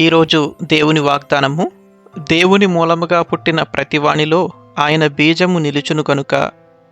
ఈరోజు దేవుని వాగ్దానము దేవుని మూలముగా పుట్టిన ప్రతివాణిలో ఆయన బీజము నిలుచును కనుక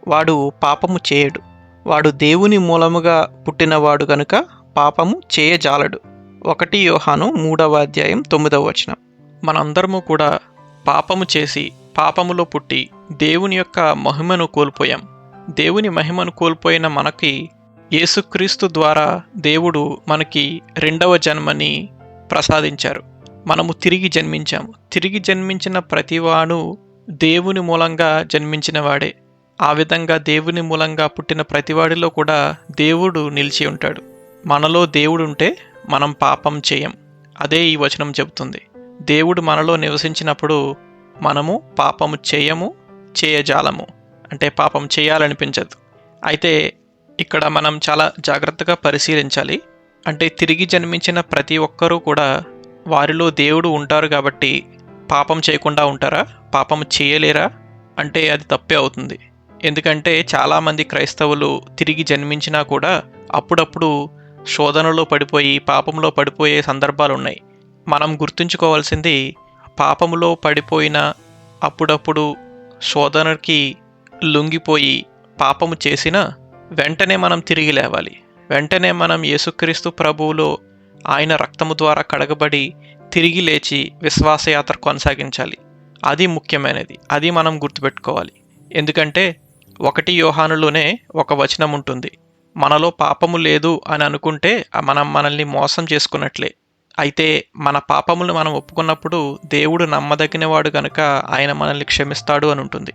వాడు పాపము చేయడు. వాడు దేవుని మూలముగా పుట్టినవాడు గనుక పాపము చేయజాలడు. ఒకటి యోహాను మూడవ అధ్యాయం తొమ్మిదవ వచనం. మనందరము కూడా పాపము చేసి పాపములో పుట్టి దేవుని యొక్క మహిమను కోల్పోయాం. దేవుని మహిమను కోల్పోయిన మనకి యేసుక్రీస్తు ద్వారా దేవుడు మనకి రెండవ జన్మని ప్రసాదించారు. మనము తిరిగి జన్మించాము. తిరిగి జన్మించిన ప్రతివాడు దేవుని మూలంగా జన్మించిన వాడే ఆ విధంగా దేవుని మూలంగా పుట్టిన ప్రతివాడిలో కూడా దేవుడు నిలిచి ఉంటాడు. మనలో దేవుడు ఉంటే మనం పాపం చేయం. అదే ఈ వచనం చెబుతుంది. దేవుడు మనలో నివసించినప్పుడు మనము పాపము చేయము చేయజాలము. అంటే పాపం చేయాలనిపించదు. అయితే ఇక్కడ మనం చాలా జాగ్రత్తగా పరిశీలించాలి. అంటే తిరిగి జన్మించిన ప్రతి ఒక్కరూ కూడా వారిలో దేవుడు ఉంటారు కాబట్టి పాపం చేయకుండా ఉంటారా? పాపం చేయలేరా? అంటే అది తప్పే అవుతుంది. ఎందుకంటే చాలామంది క్రైస్తవులు తిరిగి జన్మించినా కూడా అప్పుడప్పుడు శోధనలో పడిపోయి పాపంలో పడిపోయే సందర్భాలు ఉన్నాయి. మనం గుర్తుంచుకోవాల్సింది పాపములో పడిపోయిన అప్పుడప్పుడు శోధనకి లొంగిపోయి పాపము చేసిన వెంటనే మనం తిరిగి లేవాలి. వెంటనే మనం యేసుక్రీస్తు ప్రభువులో ఆయన రక్తము ద్వారా కడగబడి తిరిగి లేచి విశ్వాసయాత్ర కొనసాగించాలి. అది ముఖ్యమైనది. అది మనం గుర్తుపెట్టుకోవాలి. ఎందుకంటే ఒకటి యోహానులోనే ఒక వచనం ఉంటుంది. మనలో పాపము లేదు అని అనుకుంటే మనం మనల్ని మోసం చేసుకున్నట్లే. అయితే మన పాపములను మనం ఒప్పుకున్నప్పుడు దేవుడు నమ్మదగినవాడు కనుక ఆయన మనల్ని క్షమిస్తాడు అని ఉంటుంది.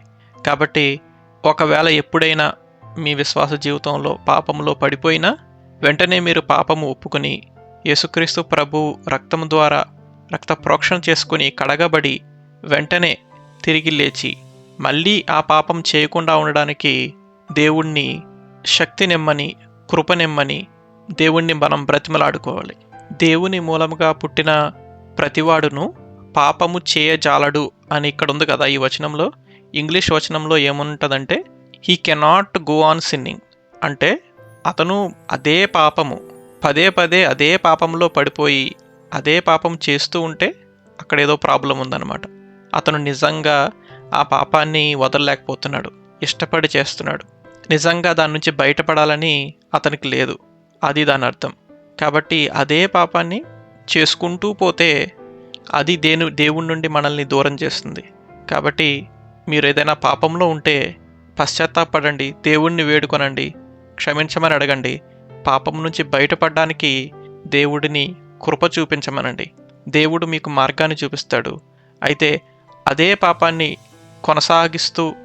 కాబట్టి ఒకవేళ ఎప్పుడైనా మీ విశ్వాస జీవితంలో పాపములో పడిపోయినా వెంటనే మీరు పాపము ఒప్పుకొని యేసుక్రీస్తు ప్రభు రక్తము ద్వారా రక్త ప్రోక్షణ చేసుకుని కడగబడి వెంటనే తిరిగి లేచి మళ్ళీ ఆ పాపం చేయకుండా ఉండడానికి దేవుణ్ణి శక్తి నిమ్మని కృప నిమ్మని దేవుణ్ణి మనం బ్రతిమలాడుకోవాలి. దేవుని మూలముగా పుట్టిన ప్రతివాడును పాపము చేయజాలడు అని ఇక్కడ ఉంది కదా ఈ వచనంలో. ఇంగ్లీష్ వచనంలో ఏముంటుందంటే he cannot go on sinning అంటే అతను అదే పాపము పదే పదే అదే పాపంలో పడిపోయి అదే పాపం చేస్తూ ఉంటే అక్కడ ఏదో ప్రాబ్లం ఉందన్నమాట. అతను నిజంగా ఆ పాపాన్ని వదలలేకపోతున్నాడు ఇష్టపడి చేస్తున్నాడు. నిజంగా దాని నుంచి బయటపడాలని అతనికి లేదు. అది దాని అర్థం. కాబట్టి అదే పాపాన్ని చేసుకుంటూ పోతే అది దేని దేవుడి నుండి మనల్ని దూరం చేస్తుంది. కాబట్టి మీరు ఏదైనా పాపంలో ఉంటే పశ్చాత్తాపడండి దేవుణ్ణి వేడుకొనండి క్షమించమని అడగండి పాపం నుంచి బయటపడడానికి దేవుడిని కృప చూపించమనండి. దేవుడు మీకు మార్గాన్ని చూపిస్తాడు. అయితే అదే పాపాన్ని కొనసాగిస్తూ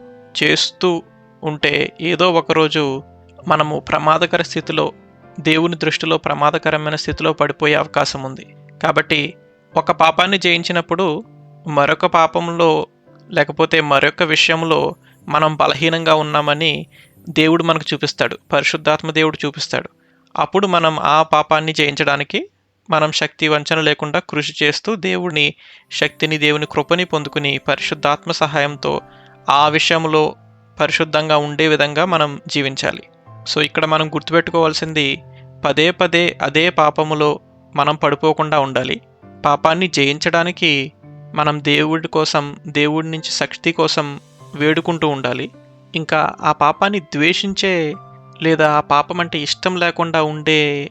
చేస్తూ ఉంటే ఏదో ఒకరోజు మనము ప్రమాదకర స్థితిలో దేవుని దృష్టిలో ప్రమాదకరమైన స్థితిలో పడిపోయే అవకాశం ఉంది. కాబట్టి ఒక పాపాన్ని జయించినప్పుడు మరొక పాపంలో లేకపోతే మరొక విషయంలో మనం బలహీనంగా ఉన్నామని దేవుడు మనకు చూపిస్తాడు. పరిశుద్ధాత్మ దేవుడు చూపిస్తాడు. అప్పుడు మనం ఆ పాపాన్ని జయించడానికి మనం శక్తి వంచన లేకుండా కృషి చేస్తూ దేవుని శక్తిని దేవుని కృపని పొందుకుని పరిశుద్ధాత్మ సహాయంతో ఆ విషయంలో పరిశుద్ధంగా ఉండే విధంగా మనం జీవించాలి. సో ఇక్కడ మనం గుర్తుపెట్టుకోవాల్సింది పదే పదే అదే పాపములో మనం పడిపోకుండా ఉండాలి. పాపాన్ని జయించడానికి మనం దేవుడి కోసం దేవుడి నుంచి శక్తి కోసం వేడుకుంటూ ఉండాలి. ఇంకా ఆ పాపాన్ని ద్వేషించే లేదా ఆ పాపం అంటే ఇష్టం లేకుండా ఉండే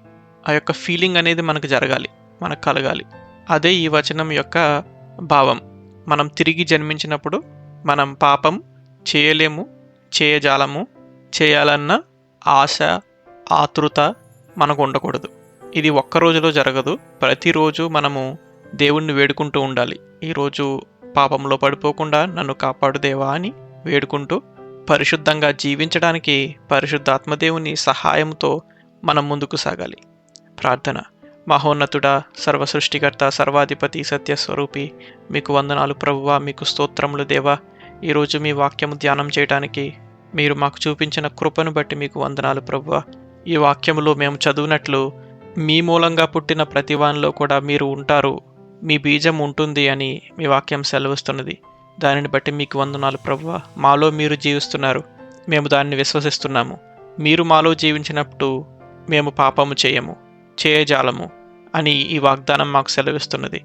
ఆ యొక్క ఫీలింగ్ అనేది మనకు జరగాలి మనకు కలగాలి. అదే ఈ వచనం యొక్క భావం. మనం తిరిగి జన్మించినప్పుడు మనం పాపం చేయలేము చేయజాలము చేయాలన్న ఆశ ఆతృత మనకు ఉండకూడదు. ఇది ఒక్క రోజులో జరగదు. ప్రతిరోజు మనము దేవుణ్ణి వేడుకుంటూ ఉండాలి. ఈరోజు పాపంలో పడిపోకుండా నన్ను కాపాడుదేవా అని వేడుకుంటూ పరిశుద్ధంగా జీవించడానికి పరిశుద్ధాత్మదేవుని సహాయంతో మనం ముందుకు సాగాలి. ప్రార్థన. మహోన్నతుడా సర్వ సృష్టికర్త సర్వాధిపతి సత్యస్వరూపి మీకు వందనాలు ప్రభువా మీకు స్తోత్రములు దేవా. ఈరోజు మీ వాక్యము ధ్యానం చేయడానికి మీరు మాకు చూపించిన కృపను బట్టి మీకు వందనాలు ప్రభువ. ఈ వాక్యములో మేము చదివినట్లు మీ మూలంగా పుట్టిన ప్రతివానిలో కూడా మీరు ఉంటారు. మీ బీజం ఉంటుంది అని మీ వాక్యం సెలవిస్తున్నది. దానిని బట్టి మీకు వందనాలు ప్రవ్వ. మాలో మీరు జీవిస్తున్నారు. మేము దాన్ని విశ్వసిస్తున్నాము. మీరు మాలో జీవించినప్పుడు మేము పాపము చేయము చేయజాలము అని ఈ వాగ్దానం మాకు సెలవిస్తున్నది.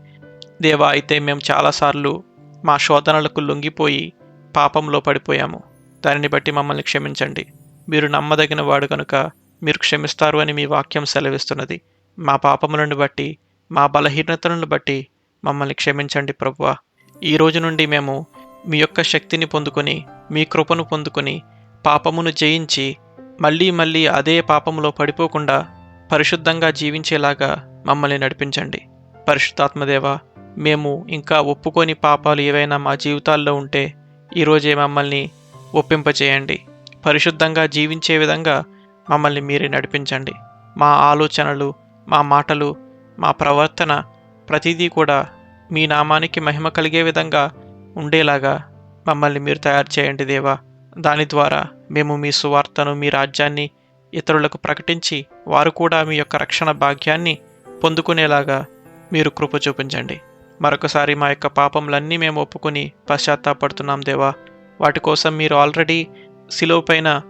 దేవా అయితే మేము చాలాసార్లు మా శోధనలకు లొంగిపోయి పాపంలో పడిపోయాము. దానిని బట్టి మమ్మల్ని క్షమించండి. మీరు నమ్మదగిన వాడు కనుక మీరు క్షమిస్తారు అని మీ వాక్యం సెలవిస్తున్నది. మా పాపములను బట్టి మా బలహీనతలను బట్టి మమ్మల్ని క్షమించండి ప్రభువ. ఈ రోజు నుండి మేము మీ యొక్క శక్తిని పొందుకొని మీ కృపను పొందుకొని పాపమును జయించి మళ్ళీ మళ్ళీ అదే పాపములో పడిపోకుండా పరిశుద్ధంగా జీవించేలాగా మమ్మల్ని నడిపించండి. పరిశుద్ధాత్మదేవ మేము ఇంకా ఒప్పుకొని పాపాలు ఏవైనా మా జీవితాల్లో ఉంటే ఈరోజే మమ్మల్ని ఒప్పింపచేయండి. పరిశుద్ధంగా జీవించే విధంగా మమ్మల్ని మీరే నడిపించండి. మా ఆలోచనలు మా మాటలు మా ప్రవర్తన ప్రతిదీ కూడా మీ నామానికి మహిమ కలిగే విధంగా ఉండేలాగా మమ్మల్ని మీరు తయారు చేయండి దేవా. దాని ద్వారా మేము మీ సువార్తను మీ రాజ్యాన్ని ఇతరులకు ప్రకటించి వారు కూడా మీ యొక్క రక్షణ భాగ్యాన్ని పొందుకునేలాగా మీరు కృప చూపించండి. మరొకసారి మా యొక్క పాపములన్నీ మేము ఒప్పుకొని పశ్చాత్తాపడుతున్నాం దేవా. వాటి కోసం మీరు ఆల్రెడీ శిలువ పైన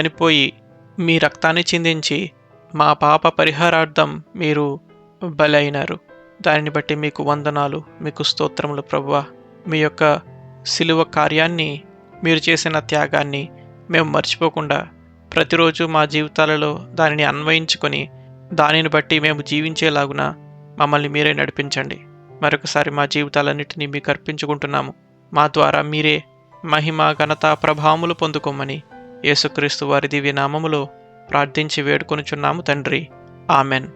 చనిపోయి మీ రక్తాన్ని చిందించి మా పాప పరిహారార్థం మీరు బలైనారు. దానిని బట్టి మీకు వందనాలు మీకు స్తోత్రములు ప్రభువా. మీ యొక్క శిలువ కార్యాన్ని మీరు చేసిన త్యాగాన్ని మేము మర్చిపోకుండా ప్రతిరోజు మా జీవితాలలో దానిని అన్వయించుకొని దానిని బట్టి మేము జీవించేలాగున మమ్మల్ని మీరే నడిపించండి. మరొకసారి మా జీవితాలన్నింటినీ మీకు అర్పించుకుంటున్నాము. మా ద్వారా మీరే మహిమ ఘనత ప్రభావములు పొందుకోమని యేసుక్రీస్తు వారి దివ్య నామములో ప్రార్థించి వేడుకొనుచున్నాము తండ్రి. ఆమెన్.